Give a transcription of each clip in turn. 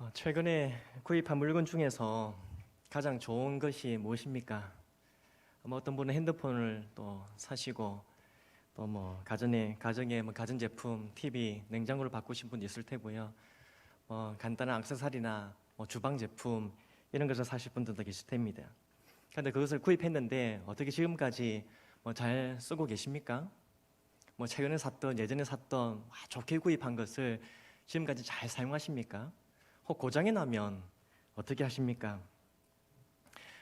어, 최근에 구입한 물건 중에서 가장 좋은 것이 무엇입니까? 뭐 어떤 분은 핸드폰을 또 사시고 또 뭐 가정에 가정에 뭐 가전 제품, TV, 냉장고를 바꾸신 분도 있을 테고요. 뭐 간단한 액세서리나 뭐 주방 제품 이런 것을 사실 분들도 계실 텐니다. 그런데 그것을 구입했는데 어떻게 지금까지 뭐 잘 쓰고 계십니까? 뭐 최근에 샀던 예전에 샀던 와, 좋게 구입한 것을 지금까지 잘 사용하십니까? 혹 고장이 나면 어떻게 하십니까?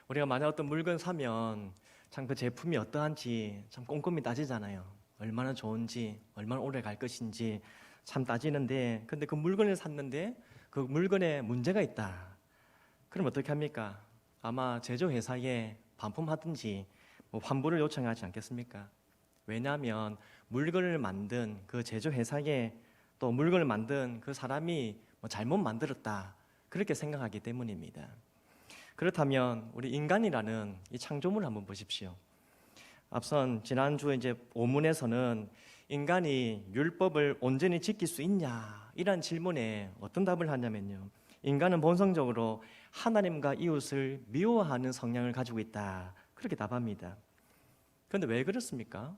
우리가 만약 어떤 물건 사면 참 그 제품이 어떠한지 참 꼼꼼히 따지잖아요. 얼마나 좋은지, 얼마나 오래 갈 것인지 참 따지는데, 근데 그 물건을 샀는데 그 물건에 문제가 있다. 그럼 어떻게 합니까? 아마 제조회사에 반품하든지 뭐 환불을 요청하지 않겠습니까? 왜냐하면 물건을 만든 그 제조회사에 또 물건을 만든 그 사람이 뭐 잘못 만들었다. 그렇게 생각하기 때문입니다. 그렇다면 우리 인간이라는 이 창조물을 한번 보십시오. 앞선 지난주에 이제 오문에서는 인간이 율법을 온전히 지킬 수 있냐 이런 질문에 어떤 답을 하냐면요. 인간은 본성적으로 하나님과 이웃을 미워하는 성향을 가지고 있다. 그렇게 답합니다. 그런데 왜 그렇습니까?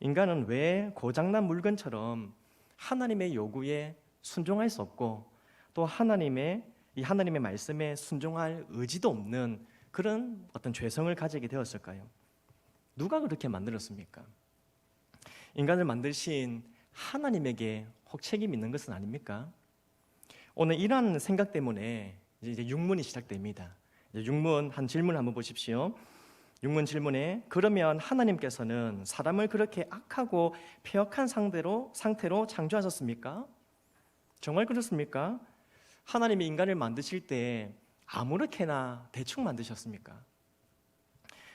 인간은 왜 고장난 물건처럼 하나님의 요구에 순종할 수 없고 또 하나님의 이 하나님의 말씀에 순종할 의지도 없는 그런 어떤 죄성을 가지게 되었을까요? 누가 그렇게 만들었습니까? 인간을 만드신 하나님에게 혹 책임 있는 것은 아닙니까? 오늘 이러한 생각 때문에 이제 육문이 시작됩니다. 육문 한 질문 한번 보십시오. 육문 질문에 그러면 하나님께서는 사람을 그렇게 악하고 폐역한 상대로 상태로 창조하셨습니까? 정말 그렇습니까? 하나님이 인간을 만드실 때 아무렇게나 대충 만드셨습니까?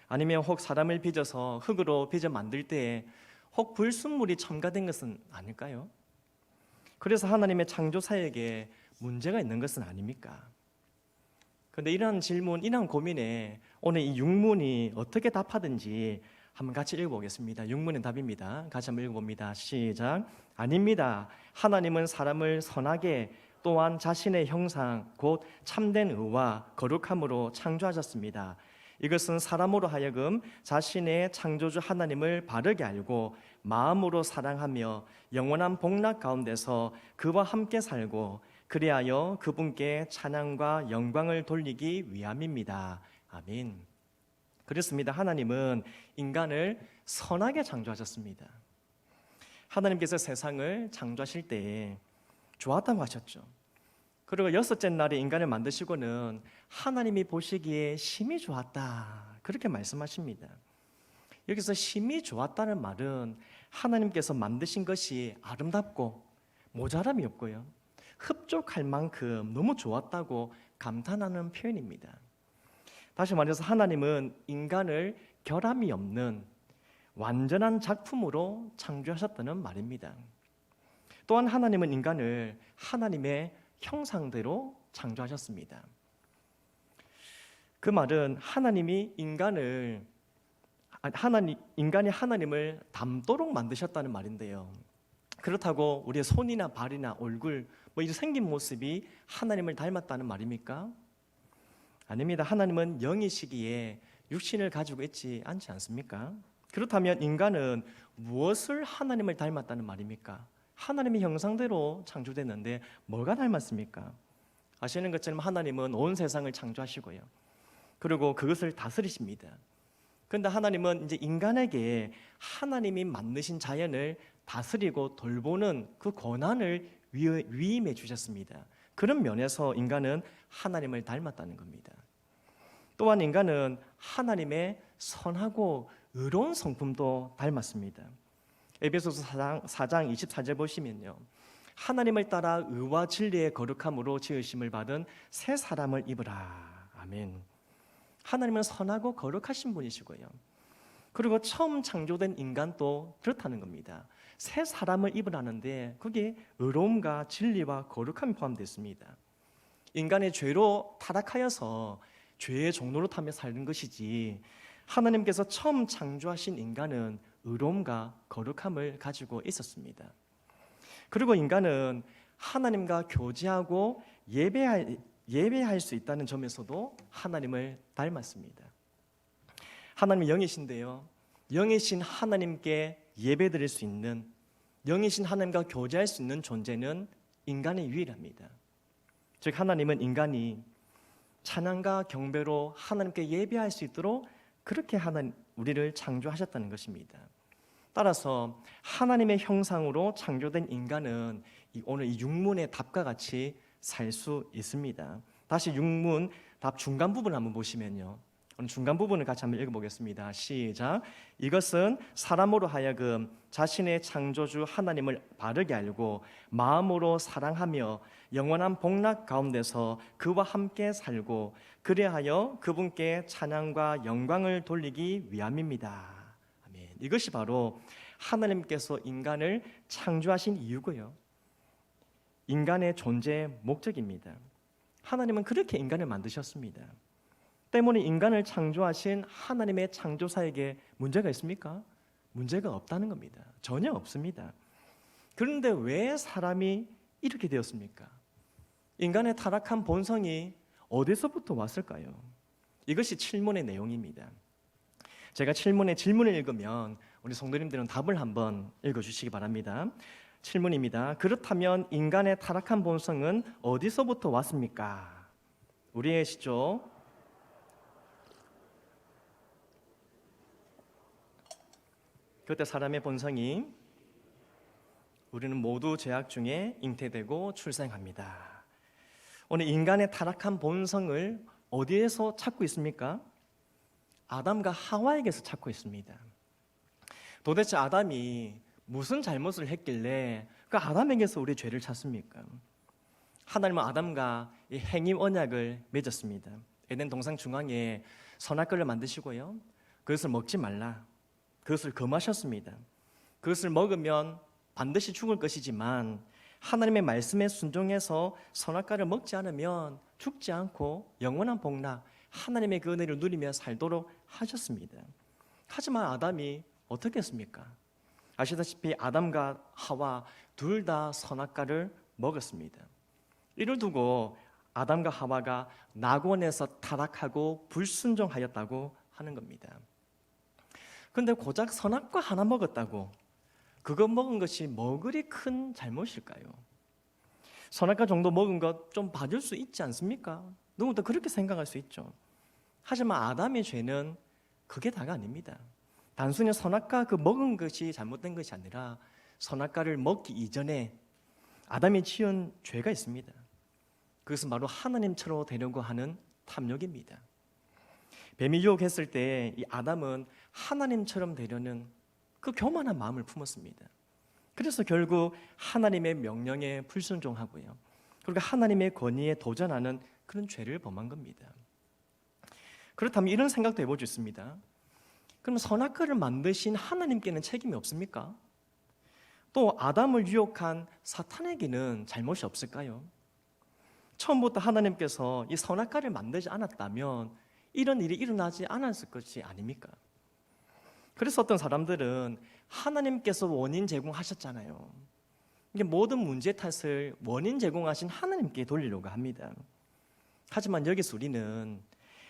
아니면 혹 사람을 빚어서 흙으로 빚어 만들 때에 혹 불순물이 첨가된 것은 아닐까요? 그래서 하나님의 창조 사역에 문제가 있는 것은 아닙니까? 그런데 이러한 질문, 이러한 고민에 오늘 이 육문이 어떻게 답하든지 한번 같이 읽어보겠습니다. 육문의 답입니다. 같이 한번 읽어봅니다. 시작. 아닙니다. 하나님은 사람을 선하게 또한 자신의 형상, 곧 참된 의와 거룩함으로 창조하셨습니다. 이것은 사람으로 하여금 자신의 창조주 하나님을 바르게 알고 마음으로 사랑하며 영원한 복락 가운데서 그와 함께 살고 그리하여 그분께 찬양과 영광을 돌리기 위함입니다. 아멘. 그렇습니다. 하나님은 인간을 선하게 창조하셨습니다. 하나님께서 세상을 창조하실 때에 좋았다고 하셨죠. 그리고 여섯째 날에 인간을 만드시고는 하나님이 보시기에 심히 좋았다. 그렇게 말씀하십니다. 여기서 심히 좋았다는 말은 하나님께서 만드신 것이 아름답고 모자람이 없고요. 흡족할 만큼 너무 좋았다고 감탄하는 표현입니다. 다시 말해서 하나님은 인간을 결함이 없는 완전한 작품으로 창조하셨다는 말입니다. 또한 하나님은 인간을 하나님의 형상대로 창조하셨습니다. 그 말은 하나님이 인간을 하나님 인간이 하나님을 닮도록 만드셨다는 말인데요. 그렇다고 우리의 손이나 발이나 얼굴 뭐 이런 생긴 모습이 하나님을 닮았다는 말입니까? 아닙니다. 하나님은 영이시기에 육신을 가지고 있지 않지 않습니까? 그렇다면 인간은 무엇을 하나님을 닮았다는 말입니까? 하나님의 형상대로 창조됐는데 뭐가 닮았습니까? 아시는 것처럼 하나님은 온 세상을 창조하시고요. 그리고 그것을 다스리십니다. 그런데 하나님은 이제 인간에게 하나님이 만드신 자연을 다스리고 돌보는 그 권한을 위임해 주셨습니다. 그런 면에서 인간은 하나님을 닮았다는 겁니다. 또한 인간은 하나님의 선하고 의로운 성품도 닮았습니다. 에베소서 4장, 4장 24절 보시면요. 하나님을 따라 의와 진리의 거룩함으로 지으심을 받은 새 사람을 입으라. 아멘. 하나님은 선하고 거룩하신 분이시고요. 그리고 처음 창조된 인간도 그렇다는 겁니다. 새 사람을 입으라는데 그게 의로움과 진리와 거룩함이 포함되어 있습니다. 인간의 죄로 타락하여서 죄의 종로로 타며 살는 것이지 하나님께서 처음 창조하신 인간은 의로움과 거룩함을 가지고 있었습니다. 그리고 인간은 하나님과 교제하고 예배할 예배할 수 있다는 점에서도 하나님을 닮았습니다. 하나님은 영이신데요. 영이신 하나님께 예배드릴 수 있는 영이신 하나님과 교제할 수 있는 존재는 인간의 유일합니다. 즉 하나님은 인간이 찬양과 경배로 하나님께 예배할 수 있도록 그렇게 하나님 우리를 창조하셨다는 것입니다. 따라서 하나님의 형상으로 창조된 인간은 이- 오늘 이 육문의 답과 같이 살 수 있습니다. 다시 육문 답 중간 부분 한번 보시면요. 오늘 중간 부분을 같이 한번 읽어보겠습니다. 시작. 이것은 사람으로 하여금 자신의 창조주 하나님을 바르게 알고 마음으로 사랑하며 영원한 복락 가운데서 그와 함께 살고 그리하여 그분께 찬양과 영광을 돌리기 위함입니다. 아멘. 이것이 바로 하나님께서 인간을 창조하신 이유고요. 인간의 존재 목적입니다. 하나님은 그렇게 인간을 만드셨습니다. 때문에 인간을 창조하신 하나님의 창조사에게 문제가 있습니까? 문제가 없다는 겁니다. 전혀 없습니다. 그런데 왜 사람이 이렇게 되었습니까? 인간의 타락한 본성이 어디서부터 왔을까요? 이것이 7문의 내용입니다. 제가 7문의 질문을 읽으면 우리 성도님들은 답을 한번 읽어주시기 바랍니다. 7문입니다. 그렇다면 인간의 타락한 본성은 어디서부터 왔습니까? 우리의 시죠. 그때 사람의 본성이 우리는 모두 죄악 중에 잉태되고 출생합니다. 오늘 인간의 타락한 본성을 어디에서 찾고 있습니까? 아담과 하와에게서 찾고 있습니다. 도대체 아담이 무슨 잘못을 했길래 그 아담에게서 우리 죄를 찾습니까? 하나님은 아담과 이 행위 언약을 맺었습니다. 에덴 동상 중앙에 선악과를 만드시고요. 그것을 먹지 말라. 그것을 금하셨습니다. 그것을 먹으면 반드시 죽을 것이지만 하나님의 말씀에 순종해서 선악과를 먹지 않으면 죽지 않고 영원한 복락 하나님의 그 은혜를 누리며 살도록 하셨습니다. 하지만 아담이 어떻게 했습니까? 아시다시피 아담과 하와 둘 다 선악과를 먹었습니다. 이를 두고 아담과 하와가 낙원에서 타락하고 불순종하였다고 하는 겁니다. 근데 고작 선악과 하나 먹었다고 그거 먹은 것이 뭐 그리 큰 잘못일까요? 선악과 정도 먹은 것 좀 봐줄 수 있지 않습니까? 누구도 그렇게 생각할 수 있죠. 하지만 아담의 죄는 그게 다가 아닙니다. 단순히 선악과 그 먹은 것이 잘못된 것이 아니라 선악과를 먹기 이전에 아담이 지은 죄가 있습니다. 그것은 바로 하나님처럼 되려고 하는 탐욕입니다. 뱀이 유혹했을 때 이 아담은 하나님처럼 되려는 그 교만한 마음을 품었습니다. 그래서 결국 하나님의 명령에 불순종하고요. 그리고 하나님의 권위에 도전하는 그런 죄를 범한 겁니다. 그렇다면 이런 생각도 해볼 수 있습니다. 그럼 선악과를 만드신 하나님께는 책임이 없습니까? 또 아담을 유혹한 사탄에게는 잘못이 없을까요? 처음부터 하나님께서 이 선악과를 만들지 않았다면 이런 일이 일어나지 않았을 것이 아닙니까? 그래서 어떤 사람들은 하나님께서 원인 제공하셨잖아요. 이게 모든 문제 탓을 원인 제공하신 하나님께 돌리려고 합니다. 하지만 여기서 우리는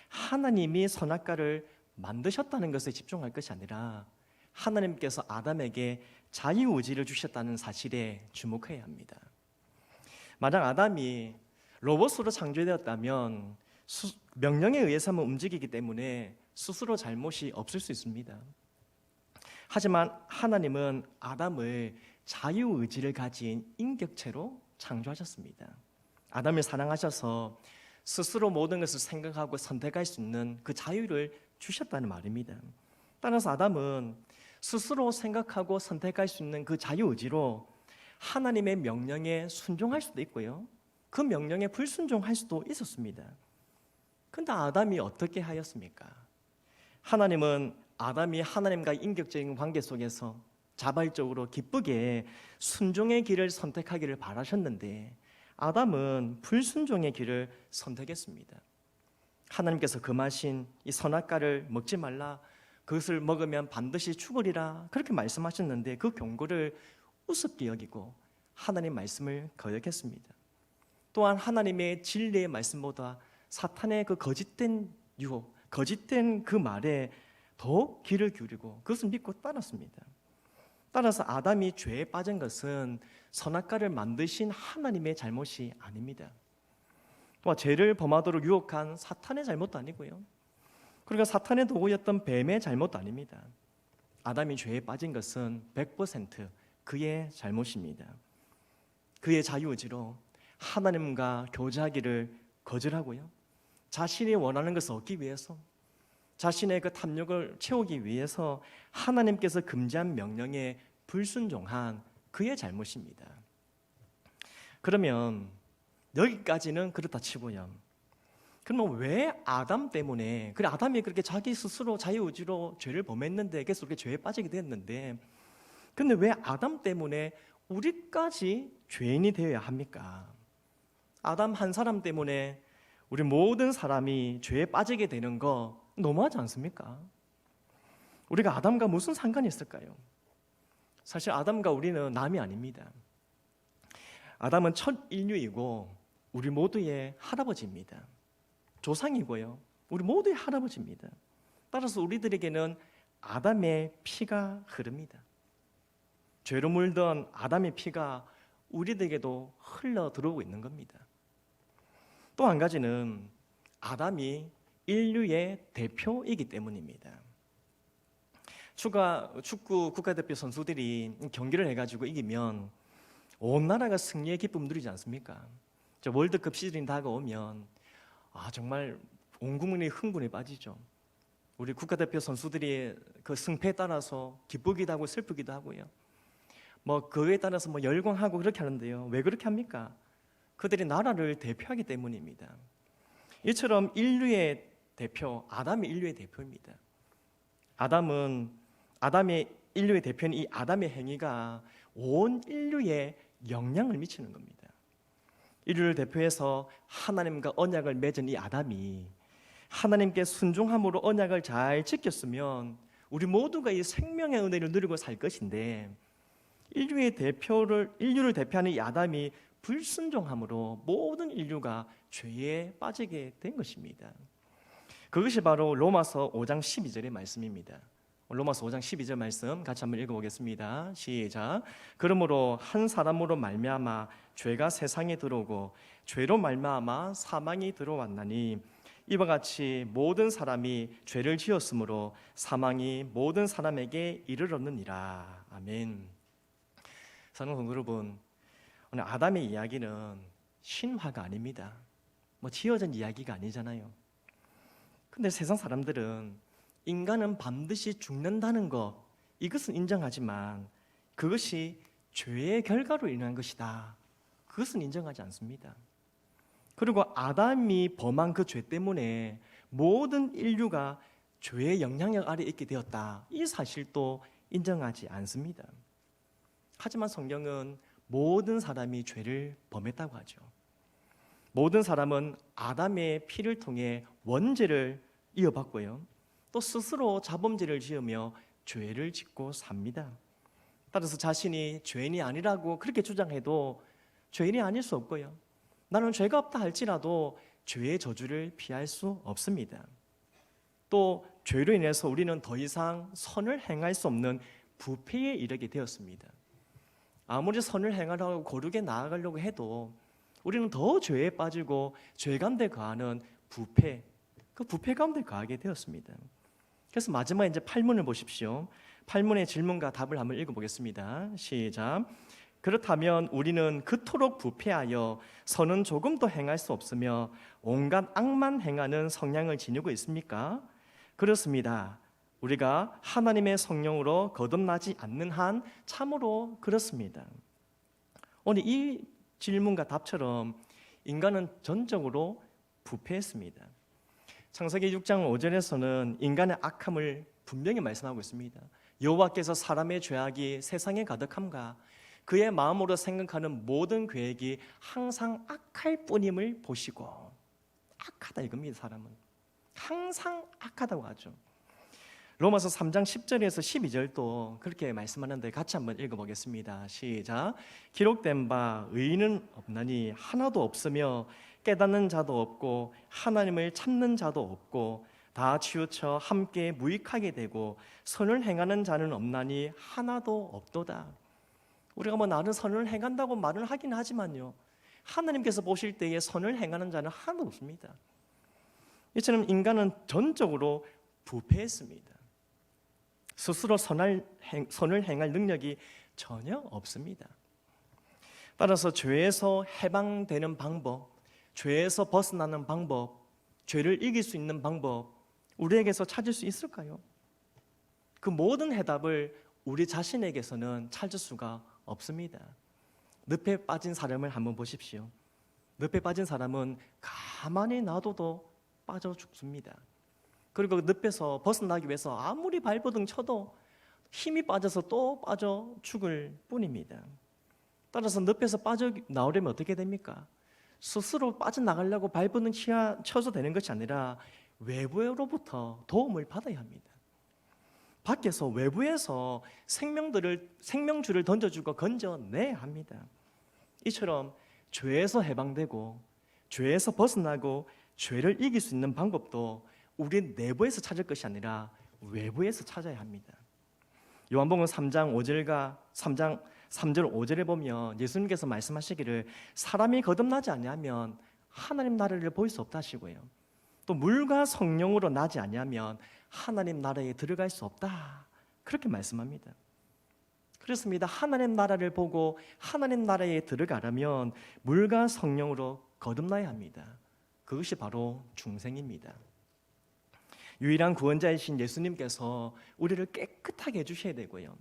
하나님이 선악과를 만드셨다는 것에 집중할 것이 아니라 하나님께서 아담에게 자유의지를 주셨다는 사실에 주목해야 합니다. 만약 아담이 로봇으로 창조되었다면 수, 명령에 의해서만 움직이기 때문에 스스로 잘못이 없을 수 있습니다. 하지만 하나님은 아담을 자유의지를 가진 인격체로 창조하셨습니다. 아담을 사랑하셔서 스스로 모든 것을 생각하고 선택할 수 있는 그 자유를 주셨다는 말입니다. 따라서 아담은 스스로 생각하고 선택할 수 있는 그 자유의지로 하나님의 명령에 순종할 수도 있고요. 그 명령에 불순종할 수도 있었습니다. 근데 아담이 어떻게 하였습니까? 하나님은 아담이 하나님과 인격적인 관계 속에서 자발적으로 기쁘게 순종의 길을 선택하기를 바라셨는데 아담은 불순종의 길을 선택했습니다. 하나님께서 금하신 이 선악과를 먹지 말라 그것을 먹으면 반드시 죽으리라 그렇게 말씀하셨는데 그 경고를 우습게 여기고 하나님 말씀을 거역했습니다. 또한 하나님의 진리의 말씀보다 사탄의 그 거짓된 유혹, 거짓된 그 말에 더 귀를 기울이고 그것을 믿고 따랐습니다. 따라서 아담이 죄에 빠진 것은 선악과를 만드신 하나님의 잘못이 아닙니다. 또 죄를 범하도록 유혹한 사탄의 잘못도 아니고요. 그러니까 사탄의 도구였던 뱀의 잘못도 아닙니다. 아담이 죄에 빠진 것은 100% 그의 잘못입니다. 그의 자유의지로 하나님과 교제하기를 거절하고요. 자신이 원하는 것을 얻기 위해서 자신의 그 탐욕을 채우기 위해서 하나님께서 금지한 명령에 불순종한 그의 잘못입니다. 그러면 여기까지는 그렇다 치고요. 그러면 왜 아담 때문에 그래 아담이 그렇게 자기 스스로 자유의지로 죄를 범했는데 계속 그렇게 죄에 빠지게 됐는데 근데 왜 아담 때문에 우리까지 죄인이 되어야 합니까? 아담 한 사람 때문에 우리 모든 사람이 죄에 빠지게 되는 거 너무하지 않습니까? 우리가 아담과 무슨 상관이 있을까요? 사실 아담과 우리는 남이 아닙니다. 아담은 첫 인류이고 우리 모두의 할아버지입니다. 조상이고요. 우리 모두의 할아버지입니다. 따라서 우리들에게는 아담의 피가 흐릅니다. 죄로 물던 아담의 피가 우리들에게도 흘러 들어오고 있는 겁니다. 또 한 가지는 아담이 인류의 대표이기 때문입니다. 축구, 축구 국가대표 선수들이 경기를 해가지고 이기면 온 나라가 승리의 기쁨 누리지 않습니까? 저 월드컵 시즌이 다가오면 아 정말 온 국민이 흥분에 빠지죠. 우리 국가대표 선수들이 그 승패에 따라서 기쁘기도 하고 슬프기도 하고요. 뭐 그에 따라서 뭐 열광하고 그렇게 하는데요. 왜 그렇게 합니까? 그들이 나라를 대표하기 때문입니다. 이처럼 인류의 대표 아담이 인류의 대표입니다. 아담은 아담의 인류의 대표인 이 아담의 행위가 온 인류에 영향을 미치는 겁니다. 인류를 대표해서 하나님과 언약을 맺은 이 아담이 하나님께 순종함으로 언약을 잘 지켰으면 우리 모두가 이 생명의 은혜를 누리고 살 것인데 인류의 대표를 인류를 대표하는 이 아담이 불순종함으로 모든 인류가 죄에 빠지게 된 것입니다. 그것이 바로 로마서 5장 12절의 말씀입니다. 로마서 5장 12절 말씀 같이 한번 읽어보겠습니다. 시작. 그러므로 한 사람으로 말미암아 죄가 세상에 들어오고 죄로 말미암아 사망이 들어왔나니 이와 같이 모든 사람이 죄를 지었으므로 사망이 모든 사람에게 이르렀느니라. 아멘. 사랑하는 여러분, 오늘 아담의 이야기는 신화가 아닙니다. 뭐 지어진 이야기가 아니잖아요. 근데 세상 사람들은 인간은 반드시 죽는다는 것 이것은 인정하지만 그것이 죄의 결과로 인한 것이다. 그것은 인정하지 않습니다. 그리고 아담이 범한 그 죄 때문에 모든 인류가 죄의 영향력 아래 있게 되었다. 이 사실도 인정하지 않습니다. 하지만 성경은 모든 사람이 죄를 범했다고 하죠. 모든 사람은 아담의 피를 통해 원죄를 이어받고요. 또 스스로 자범죄를 지으며 죄를 짓고 삽니다. 따라서 자신이 죄인이 아니라고 그렇게 주장해도 죄인이 아닐 수 없고요. 나는 죄가 없다 할지라도 죄의 저주를 피할 수 없습니다. 또 죄로 인해서 우리는 더 이상 선을 행할 수 없는 부패에 이르게 되었습니다. 아무리 선을 행하려고 고르게 나아가려고 해도 우리는 더 죄에 빠지고 죄 가운데 거하는 부패, 그 부패 가운데 거하게 되었습니다. 그래서 마지막에 이제 8문을 보십시오. 8문의 질문과 답을 한번 읽어보겠습니다. 시작. 그렇다면 우리는 그토록 부패하여 선은 조금도 행할 수 없으며 온갖 악만 행하는 성향을 지니고 있습니까? 그렇습니다. 우리가 하나님의 성령으로 거듭나지 않는 한 참으로 그렇습니다. 오늘 이 질문과 답처럼 인간은 전적으로 부패했습니다. 창세기 6장 5절에서는 인간의 악함을 분명히 말씀하고 있습니다. 여호와께서 사람의 죄악이 세상에 가득함과 그의 마음으로 생각하는 모든 계획이 항상 악할 뿐임을 보시고 악하다 이겁니다. 사람은 항상 악하다고 하죠. 로마서 3장 10절에서 12절 도 그렇게 말씀하는데 같이 한번 읽어보겠습니다. 시작. 기록된 바 의인은 없나니 하나도 없으며 깨닫는 자도 없고 하나님을 찾는 자도 없고 다 치우쳐 함께 무익하게 되고 선을 행하는 자는 없나니 하나도 없도다. 우리가 뭐 나는 선을 행한다고 말을 하긴 하지만요. 하나님께서 보실 때에 선을 행하는 자는 하나도 없습니다. 이처럼 인간은 전적으로 부패했습니다. 스스로 선할 행, 선을 행할 능력이 전혀 없습니다. 따라서 죄에서 해방되는 방법, 죄에서 벗어나는 방법, 죄를 이길 수 있는 방법, 우리에게서 찾을 수 있을까요? 그 모든 해답을 우리 자신에게서는 찾을 수가 없습니다. 늪에 빠진 사람을 한번 보십시오. 늪에 빠진 사람은 가만히 놔둬도 빠져 죽습니다. 그리고 그 늪에서 벗어나기 위해서 아무리 발버둥 쳐도 힘이 빠져서 또 빠져 죽을 뿐입니다. 따라서 늪에서 빠져 나오려면 어떻게 됩니까? 스스로 빠져나가려고 발버둥 쳐서 되는 것이 아니라 외부로부터 도움을 받아야 합니다. 밖에서 외부에서 생명들을 생명줄을 던져주고 건져내야 합니다. 이처럼 죄에서 해방되고 죄에서 벗어나고 죄를 이길 수 있는 방법도 우리 내부에서 찾을 것이 아니라 외부에서 찾아야 합니다. 요한복음 3장 5절과 3장 3절 5절에 보면 예수님께서 말씀하시기를 사람이 거듭나지 아니하면 하나님 나라를 볼 수 없다 하시고요. 또 물과 성령으로 나지 아니하면 하나님 나라에 들어갈 수 없다. 그렇게 말씀합니다. 그렇습니다. 하나님 나라를 보고 하나님 나라에 들어가려면 물과 성령으로 거듭나야 합니다. 그것이 바로 중생입니다. 유일한 구원자이신 예수님께서 우리를 깨끗하게 해주셔야 되고요.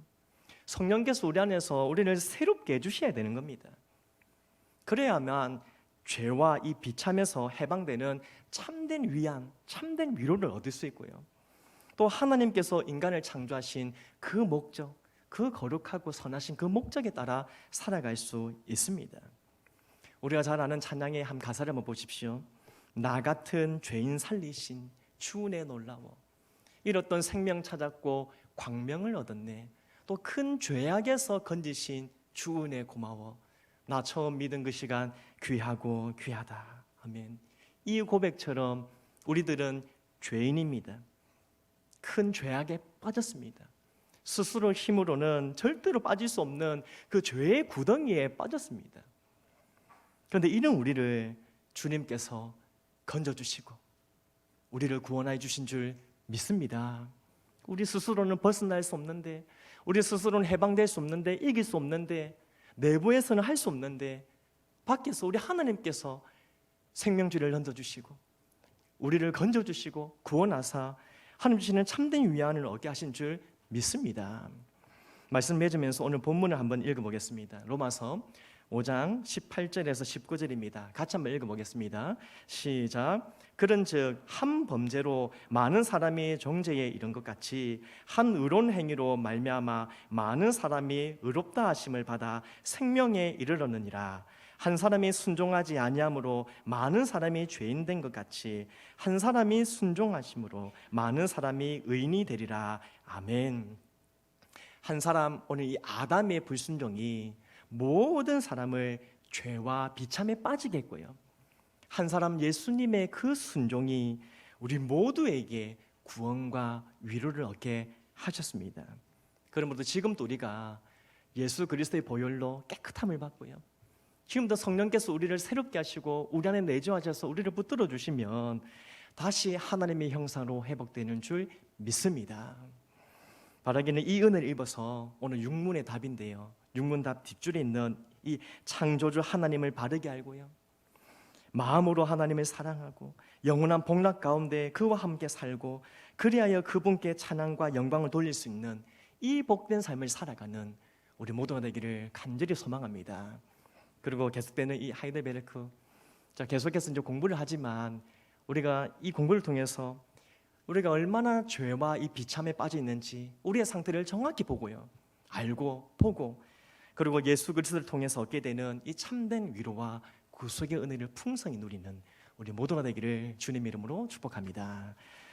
성령께서 우리 안에서 우리를 새롭게 해주셔야 되는 겁니다. 그래야만 죄와 이 비참에서 해방되는 참된 위안, 참된 위로를 얻을 수 있고요. 또 하나님께서 인간을 창조하신 그 목적, 그 거룩하고 선하신 그 목적에 따라 살아갈 수 있습니다. 우리가 잘 아는 찬양의 한 가사를 한번 보십시오. 나 같은 죄인 살리신 주은혜 놀라워. 잃었던 생명 찾았고 광명을 얻었네. 또 큰 죄악에서 건지신 주은혜 고마워. 나 처음 믿은 그 시간 귀하고 귀하다. 아멘. 이 고백처럼 우리들은 죄인입니다. 큰 죄악에 빠졌습니다. 스스로 힘으로는 절대로 빠질 수 없는 그 죄의 구덩이에 빠졌습니다. 그런데 이런 우리를 주님께서 건져주시고 우리를 구원해 주신 줄 믿습니다. 우리 스스로는 벗어날 수 없는데, 우리 스스로는 해방될 수 없는데, 이길 수 없는데, 내부에서는 할 수 없는데, 밖에서 우리 하나님께서 생명줄을 던져주시고, 우리를 건져주시고, 구원하사, 하나님 주시는 참된 위안을 얻게 하신 줄 믿습니다. 말씀 맺으면서 오늘 본문을 한번 읽어보겠습니다. 로마서 5장 18절에서 19절입니다. 같이 한번 읽어보겠습니다. 시작. 그런 즉 한 범죄로 많은 사람이 정죄에 이른 것 같이 한 의로운 행위로 말미암아 많은 사람이 의롭다 하심을 받아 생명에 이르렀느니라. 한 사람이 순종하지 아니함으로 많은 사람이 죄인 된 것 같이 한 사람이 순종하심으로 많은 사람이 의인이 되리라. 아멘. 한 사람 오늘 이 아담의 불순종이 모든 사람을 죄와 비참에 빠지게 했고요. 한 사람 예수님의 그 순종이 우리 모두에게 구원과 위로를 얻게 하셨습니다. 그러므로 지금도 우리가 예수 그리스도의 보혈로 깨끗함을 받고요. 지금도 성령께서 우리를 새롭게 하시고 우리 안에 내주하셔서 우리를 붙들어 주시면 다시 하나님의 형상으로 회복되는 줄 믿습니다. 바라기는 이 은혜를 입어서 오늘 육문의 답인데요. 육문 답 뒷줄에 있는 이 창조주 하나님을 바르게 알고요. 마음으로 하나님을 사랑하고 영원한 복락 가운데 그와 함께 살고 그리하여 그분께 찬양과 영광을 돌릴 수 있는 이 복된 삶을 살아가는 우리 모두가 되기를 간절히 소망합니다. 그리고 계속되는 이 하이델베르크 자 계속해서 이제 공부를 하지만 우리가 이 공부를 통해서 우리가 얼마나 죄와 이 비참에 빠져 있는지 우리의 상태를 정확히 보고요. 알고 보고 그리고 예수 그리스도를 통해서 얻게 되는 이 참된 위로와 구속의 은혜를 풍성히 누리는 우리 모두가 되기를 주님 이름으로 축복합니다.